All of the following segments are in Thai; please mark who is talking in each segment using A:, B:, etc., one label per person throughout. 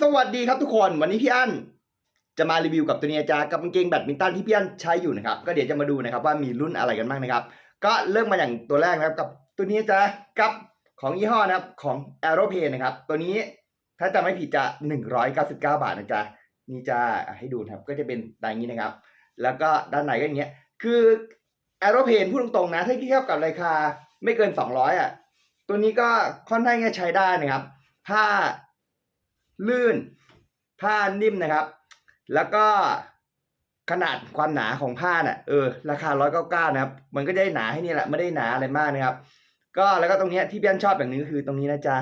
A: สวัสดีครับทุกคนวันนี้พี่อั้นจะมารีวิวกับตัวนี้จ้ากับกางเกงแบดมินตันที่พี่อั้นใช้อยู่นะครับก็เดี๋ยวจะมาดูนะครับว่ามีรุ่นอะไรกันบ้างนะครับ ก็เริ่มมาอย่างตัวแรกนะครับกับตัวนี้จ้ากับของยี่ห้อนะครับของ a e r o p a n นะครับตัวนี้ถ้าจำไม่ผิดจะ 199 บาทนะจ๊ะนี่จะให้ดูนะครับก็จะเป็นอย่างนี้นะครับ แล้วก็ด้านในก็อย่างเงี้ยคือ a e r o p a n พูดตรงๆนะถ้าเทียบกับราคาไม่เกิน 200อะตัวนี้ก็ค่อนข้างจะใช้ได้นะครับผ้า ลื่น ผ้านิ่มนะครับ แล้วก็ขนาดความหนาของผ้าน่ะเออราคาร้อยเก้าเก้านะครับ มันก็ได้หนาให้นี่แหละไม่ได้หนาอะไรมากนะครับ ก็แล้วก็ตรงนี้ที่พี่อันชอบอย่างนึงก็คือตรงนี้นะจ๊ะ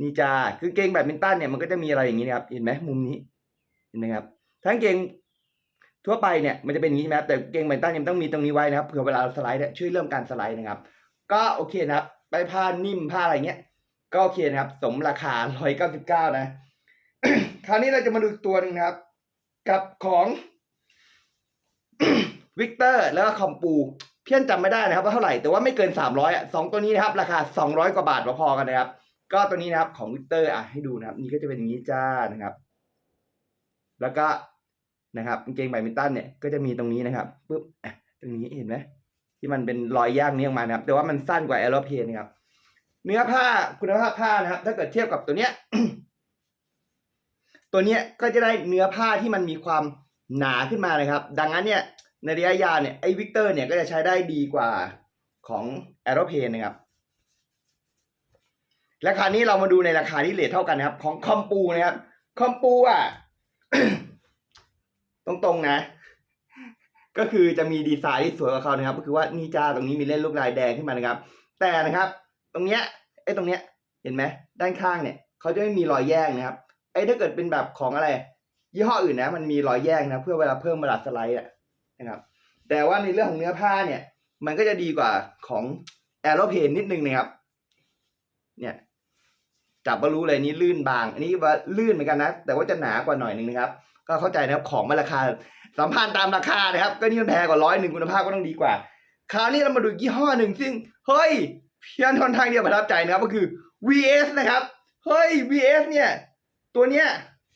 A: นี่จ้าคือเกงแบดมินตันเนี่ยมันก็จะมีอะไรอย่างนี้นะครับ เห็นไหมมุมนี้เห็นไหมครับทั้งเกงทั่วไปเนี่ยมันจะเป็นอย่างนี้ใช่ไหมครับแต่เกงแบดมินตันเนี่ยต้องมีตรงนี้ไว้นะครับเผื่อเวลาสไลด์เนี่ยช่วยเรื่องการสไลด์นะครับ ก็โอเคนะครับไปผ้านิ่มผ้าอะไรเงี้ยก็โอเคนะครับ สมราคา 199 นะ คราวนี้เราจะมาดูอีกตัวหนึ่งนะครับ กับของวิกเตอร์แล้วก็คอมปู เพี้ยนจำไม่ได้นะครับว่าเท่าไหร่แต่ว่าไม่เกิน300อะสองตัวนี้นะครับ ราคา200กว่าบาทพอๆกันนะครับ ก็ตัวนี้นะครับของวิกเตอร์อะให้ดูนะครับ นี่ก็จะเป็นอย่างนี้จ้านะครับ แล้วก็นะครับกางเกงแบดมินตันเนี่ยก็จะมีตรงนี้นะครับปุ๊บตรงนี้เห็นไหมที่มันเป็นรอยย่างนี้ออกมานะครับ แต่ว่ามันสั้นกว่าแอโรเพนนะครับ เนื้อผ้าคุณภาพผ้านะครับ ถ้าเกิดเทียบกับตัวเนี้ย ตัวเนี้ยก็จะได้เนื้อผ้าที่มันมีความหนาขึ้นมานะครับ ดังนั้นเนี่ยในระยะยาวเนี่ยไอ้วิกเตอร์เนี่ยก็จะใช้ได้ดีกว่าของแอโรเพนนะครับ ราคานี้เรามาดูในราคาที่เลทเท่ากันนะครับ ของคอมปูนะครับคอมปูอะตรงๆนะ ก็คือจะมีดีไซน์ที่สวยกว่าเขานะครับ ก็คือว่านี่จ้าตรงนี้มีเล่นลูกลายแดงขึ้นมานะครับ แต่นะครับ ตรงเนี้ยไอ้ตรงเนี้ย เห็นไหมด้านข้างเนี่ยเขาจะไม่มีรอยแยกนะครับ อ้ถ้าเกิดเป็นแบบของอะไร ยี่ห้ออื่นนะ มันมีรอยแยกนะ เพื่อเวลาเพิ่มเวลาสไลด์อะนะครับ แต่ว่าในเรื่องของเนื้อผ้าเนี่ย มันก็จะดีกว่าของแอโรเพนนิดนึงนะครับ เนี่ยจับก็รู้เลยนี่ลื่นบาง อันนี้ว่าลื่นเหมือนกันนะ แต่ว่าจะหนากว่าหน่อยนึงนะครับ ก็เข้าใจนะครับของมันราคาสัมพันธ์ตามราคานะครับ ก็นี่มันแพงกว่าร้อยหนึ่งคุณภาพก็ต้องดีกว่า คราวนี้เรามาดูยี่ห้อหนึ่งซึ่งเฮ้ยเพี่อันค่อนข้างที่จะประทับใจนะครับก็คือ VS นะครับ เฮ้ย VS เนี่ย ตัวเนี้ย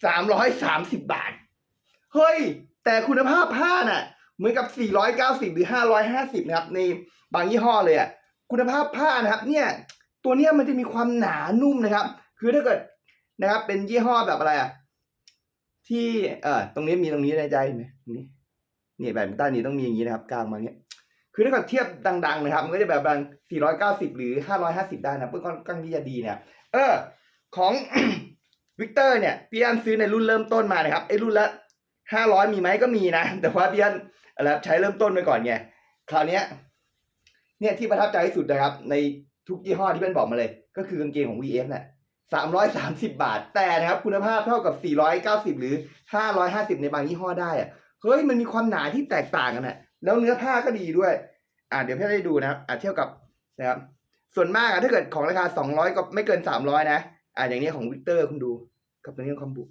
A: สามร้อยสามสิบบาท เฮ้ย แต่คุณภาพผ้าน่ะ เหมือนกับ490หรือ550นะครับ ในบางยี่ห้อเลยอะ คุณภาพผ้านะครับ เนี่ย ตัวเนี้ยมันจะมีความหนานุ่มนะครับ คือถ้าเกิดนะครับ เป็นยี่ห้อแบบอะไรอะ ที่ เอ่อ ตรงนี้มีตรงนี้ในใจไหมนี้นี่แบบด้านนี้ต้องมีอย่างนี้นะครับ กลางมาเนี้ย คือถ้าเกิดเทียบดัง ๆ นะครับ มันก็จะแบบดัง490 หรือ 550 ได้นะเพื่อค่อนข้างที่จะดีเนี่ย เออ ของ วิกเตอร์เนี่ยพี่อันซื้อในรุ่นเริ่มต้นมานะครับไอ้รุ่นละ500มีไหมก็มีนะ แต่ว่าพี่อันอะไรใช้เริ่มต้นไปก่อนไงคราวเนี้ยเนี่ยที่ประทับใจที่สุดนะครับ ในทุกยี่ห้อที่เป็นบอกมาเลย ก็คือกางเกงของ VF เนี่ย330บาท แต่นะครับคุณภาพเท่ากับ490หรือ550ในบางยี่ห้อได้อะเฮ้ยมันมีความหนาที่แตกต่างกันนะแล้วเนื้อผ้าก็ดีด้วย อ่าเดี๋ยวพี่ได้ดูนะครับอ่าเทียบกับนะครับส่วนมากอะถ้าเกิดของราคา200ก็ไม่เกิน300นะอ่าอย่างนี้ของวิกเตอร์คุณดู กับตัวนี้ของคอมบุ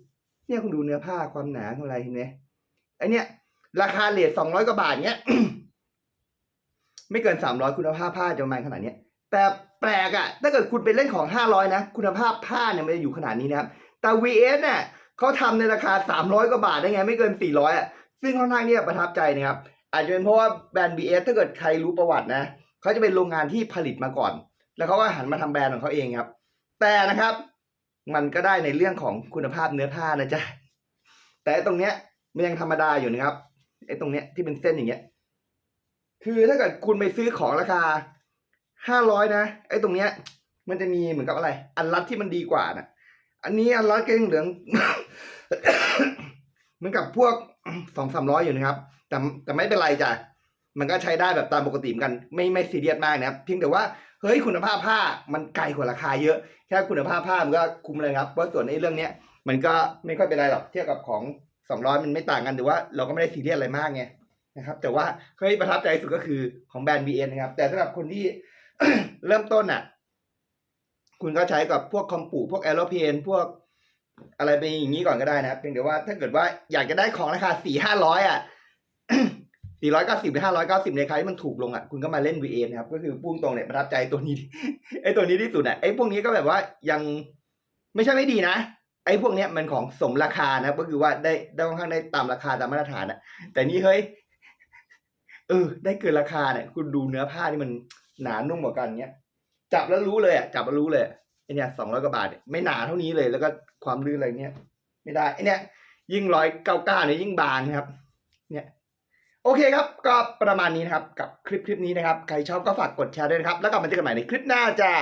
A: เนี่ยคุณดูเนื้อผ้าความหนาของอะไรเห็นไหมไอเนี้ยราคาเลท200กว่าบาทเนี้ยไม่เกิน300คุณภาพผ้าจะประมาณขนาดเนี้ยแต่แปลกอะถ้าเกิดคุณไปเล่นของ500นะ คุณภาพผ้าเนี่ยมันจะอยู่ขนาดนี้นะครับ แต่ VS เนี่ยเขาทำในราคา300กว่าบาทได้ไง ไม่เกิน400อยอะซึ่งค่อนข้างเนี่ยประทับใจนะครับ อาจจะเป็นเพราะว่าแบรนด์ VS ถ้าเกิดใครรู้ประวัตินะเขาจะเป็นโรงงานที่ผลิตมาก่อน แล้วเขาก็หันมาทำแบรนด์ของเขาเองครับ แต่นะครับ มันก็ได้ในเรื่องของคุณภาพเนื้อผ้านะจ๊ะแต่ตรงเนี้ยมันยังธรรมดาอยู่นะครับไอ้ตรงเนี้ยที่เป็นเส้นอย่างเงี้ย คือถ้าเกิดคุณไปซื้อของราคาห้าร้อยนะไอ้ตรงเนี้ย มันจะมีเหมือนกับอะไร อันรัดที่มันดีกว่านะอันนี้อันรัดก็ยังเหลืองเหมือนกับพวกสองสามร้อยอยู่นะครับ แต่แต่ไม่เป็นไรจ้ะ มันก็ใช้ได้แบบตามปกติเหมือนกัน ไม่ไม่ซีเรียสมากนะครับเพียงแต่ว่าเฮ้ยคุณภาพผ้ามันไกลกว่าราคาเยอะแค่คุณภาพผ้ามันก็คุ้มเลยครับเพราะส่วนในเรื่องเนี้ยมันก็ไม่ค่อยเป็นไรหรอกเทียบกับของสองร้อยมันไม่ต่างกันแต่ว่าเราก็ไม่ได้ซีเรียสอะไรมากไงนะครับ แต่ว่าเคยประทับใจสุดก็คือของแบรนด์ BN นะครับ แต่สำหรับคนที่เริ่มต้นอะ คุณก็ใช้กับพวกคอมปูพวกแอโรเพนพวกอะไรไปอย่างนี้ก่อนก็ได้นะครับเพียงแต่ว่าถ้าเกิดว่าอยากจะได้ของราคาสี่ห้าร้อยอะ สี่ร้อยเก้าสิบหรือห้าร้อยเก้าสิบในใครที่มันถูกลงอะคุณก็มาเล่น VN นะครับ ก็คือพุ่งตรงเนี่ยประทับใจตัวนี้ไอ้ตัวนี้ที่สุดอะไอ้พวกนี้ก็แบบว่ายังไม่ใช่ไม่ดีนะ ไอ้พวกเนี้ยมันของสมราคานะครับก็คือว่าได้ได้ค่อนข้างได้ตามราคาตามมาตรฐานอะ แต่นี่เฮ้ยเออ ได้เกินราคาเนี่ย คุณดูเนื้อผ้านี่มันหนานุ่มกว่ากันเนี้ยจับแล้วรู้เลยอะจับแล้วรู้เลยไอเนี่ยสองร้อยกว่าบาทเนี่ยไม่หนาเท่านี้เลย แล้วก็ความลื่นอะไรเนี้ยไม่ได้ไอเนี่ยยิ่งร้อยเก้าเก้าเนี่ยยิ่งบางครับ เนี่ย โอเคครับ ก็ประมาณนี้นะครับ กับคลิปคลิปนี้นะครับ ใครชอบก็ฝากกดแชร์ด้วยนะครับ แล้วกลับมาเจอกันใหม่ในคลิปหน้าจ้า